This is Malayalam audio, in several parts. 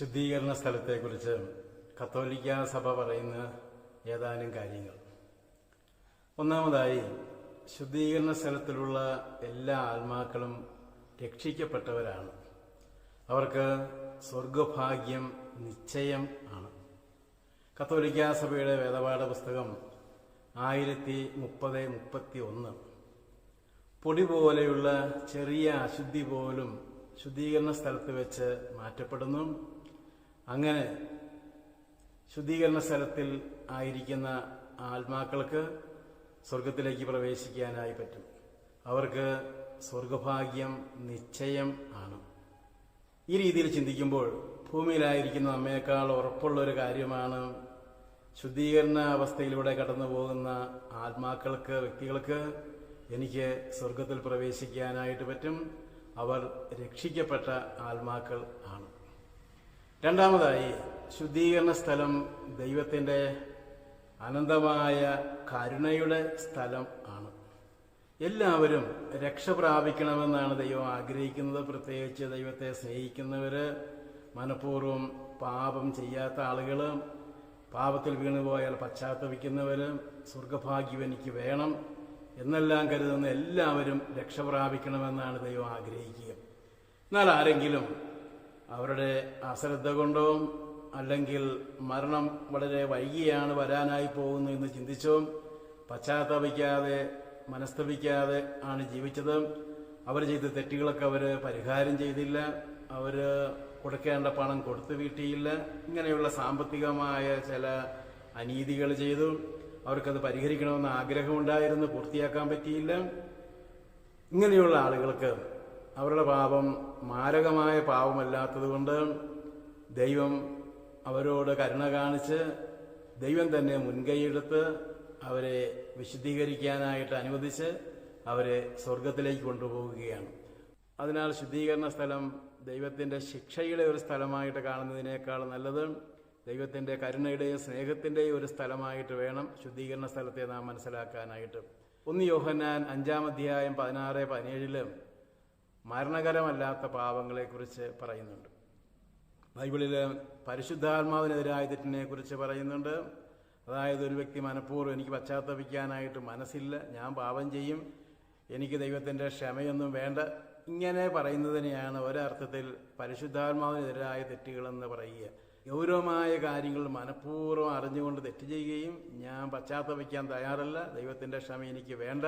ശുദ്ധീകരണ സ്ഥലത്തെക്കുറിച്ച് കത്തോലിക്ക സഭ പറയുന്ന ഏതാനും കാര്യങ്ങൾ. ഒന്നാമതായി ശുദ്ധീകരണ സ്ഥലത്തിലുള്ള എല്ലാ ആത്മാക്കളും രക്ഷിക്കപ്പെട്ടവരാണ്. അവർക്ക് സ്വർഗഭാഗ്യം നിശ്ചയം ആണ്. കത്തോലിക്ക സഭയുടെ വേദപാഠ പുസ്തകം ആയിരത്തി മുപ്പത് മുപ്പത്തി ഒന്ന് പൊടി പോലെയുള്ള ചെറിയ അശുദ്ധി പോലും ശുദ്ധീകരണ സ്ഥലത്ത് വെച്ച് മാറ്റപ്പെടുന്നു. അങ്ങനെ ശുദ്ധീകരണ സ്ഥലത്തിൽ ആയിരിക്കുന്ന ആത്മാക്കൾക്ക് സ്വർഗത്തിലേക്ക് പ്രവേശിക്കാനായി പറ്റും. അവർക്ക് സ്വർഗഭാഗ്യം നിശ്ചയം ആണ്. ഈ രീതിയിൽ ചിന്തിക്കുമ്പോൾ ഭൂമിയിലായിരിക്കുന്ന നമ്മേക്കാൾ ഉറപ്പുള്ള ഒരു കാര്യമാണ് ശുദ്ധീകരണ അവസ്ഥയിലൂടെ കടന്നു പോകുന്ന ആത്മാക്കൾക്ക് വ്യക്തികൾക്ക് എനിക്ക് സ്വർഗത്തിൽ പ്രവേശിക്കാനായിട്ട് പറ്റും. അവർ രക്ഷിക്കപ്പെട്ട ആത്മാക്കൾ ആണ്. രണ്ടാമതായി ശുദ്ധീകരണ സ്ഥലം ദൈവത്തിന്റെ അനന്തമായ കരുണയുടെ സ്ഥലം ആണ്. എല്ലാവരും രക്ഷ പ്രാപിക്കണമെന്നാണ് ദൈവം ആഗ്രഹിക്കുന്നത്. പ്രത്യേകിച്ച് ദൈവത്തെ സ്നേഹിക്കുന്നവർ മനഃപൂർവം പാപം ചെയ്യാത്ത ആളുകൾ പാപത്തിൽ വീണുപോയാൽ പശ്ചാത്തപിക്കുന്നവർ സ്വർഗഭാഗ്യം എനിക്ക് വേണം എന്നെല്ലാം കരുതുന്ന എല്ലാവരും രക്ഷ പ്രാപിക്കണമെന്നാണ് ദൈവം ആഗ്രഹിക്കുക. എന്നാൽ ആരെങ്കിലും അവരുടെ അശ്രദ്ധ കൊണ്ടോ അല്ലെങ്കിൽ മരണം വളരെ വൈകിയാണ് വരാനായി പോകുന്നു എന്ന് ചിന്തിച്ചോ പശ്ചാത്തപിക്കാതെ മനസ്തപിക്കാതെ ആണ് ജീവിച്ചത്. അവർ ചെയ്ത തെറ്റുകളൊക്കെ അവർ പരിഹാരം ചെയ്തില്ല. അവർ കൊടുക്കേണ്ട പണം കൊടുത്തു വീട്ടിയില്ല. ഇങ്ങനെയുള്ള സാമ്പത്തികമായ ചില അനീതികൾ ചെയ്തു. അവർക്കത് പരിഹരിക്കണമെന്ന് ആഗ്രഹമുണ്ടായിരുന്നു പൂർത്തിയാക്കാൻ പറ്റിയില്ല. ഇങ്ങനെയുള്ള ആളുകൾക്ക് അവരുടെ പാപം മാരകമായ പാപമല്ലാത്തതുകൊണ്ട് ദൈവം അവരോട് കരുണ കാണിച്ച് ദൈവം തന്നെ മുൻകൈയെടുത്ത് അവരെ വിശുദ്ധീകരിക്കാനായിട്ട് അനുവദിച്ച് അവരെ സ്വർഗത്തിലേക്ക് കൊണ്ടുപോവുകയാണ്. അതിനാൽ ശുദ്ധീകരണ സ്ഥലം ദൈവത്തിന്റെ ശിക്ഷയുടെ ഒരു സ്ഥലമായിട്ട് കാണുന്നതിനേക്കാൾ നല്ലത് ദൈവത്തിന്റെ കരുണയുടെയും സ്നേഹത്തിന്റെയും ഒരു സ്ഥലമായിട്ട് വേണം ശുദ്ധീകരണ സ്ഥലത്തെ നാം മനസ്സിലാക്കാനായിട്ട്. ഒന്ന് യോഹന്നാൻ അഞ്ചാം അധ്യായം പതിനാറ് പതിനേഴിൽ മരണകരമല്ലാത്ത പാപങ്ങളെക്കുറിച്ച് പറയുന്നുണ്ട്. ബൈബിളിൽ പരിശുദ്ധാത്മാവിനെതിരായ തെറ്റിനെ കുറിച്ച് പറയുന്നുണ്ട്. അതായത് ഒരു വ്യക്തി മനഃപൂർവം എനിക്ക് പശ്ചാത്തപിക്കാനായിട്ട് മനസ്സില്ല ഞാൻ പാപം ചെയ്യും എനിക്ക് ദൈവത്തിന്റെ ക്ഷമയൊന്നും വേണ്ട. ഇങ്ങനെ പറയുന്നതിനെയാണ് ഒരർത്ഥത്തിൽ പരിശുദ്ധാത്മാവിനെതിരായ തെറ്റുകളെന്ന് പറയുക. ഗൗരവമായ കാര്യങ്ങൾ മനഃപൂർവം അറിഞ്ഞുകൊണ്ട് തെറ്റ് ചെയ്യുകയും ഞാൻ പശ്ചാത്തപിക്കാൻ തയ്യാറല്ല ദൈവത്തിന്റെ ക്ഷമ എനിക്ക് വേണ്ട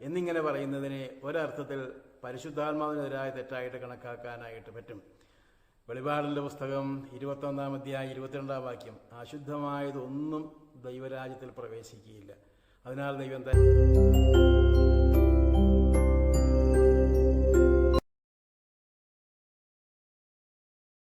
എന്നിങ്ങനെ പറയുന്നതിനെ ഒരർത്ഥത്തിൽ പരിശുദ്ധാത്മാവിനെതിരായ തെറ്റായിട്ട് കണക്കാക്കാനായിട്ട് പറ്റും. വെളിപാടിന്റെ പുസ്തകം ഇരുപത്തൊന്നാം അധ്യായം ഇരുപത്തിരണ്ടാം വാക്യം അശുദ്ധമായതൊന്നും ദൈവരാജ്യത്തിൽ പ്രവേശിക്കുകയില്ല. അതിനാൽ ദൈവം തന്നെ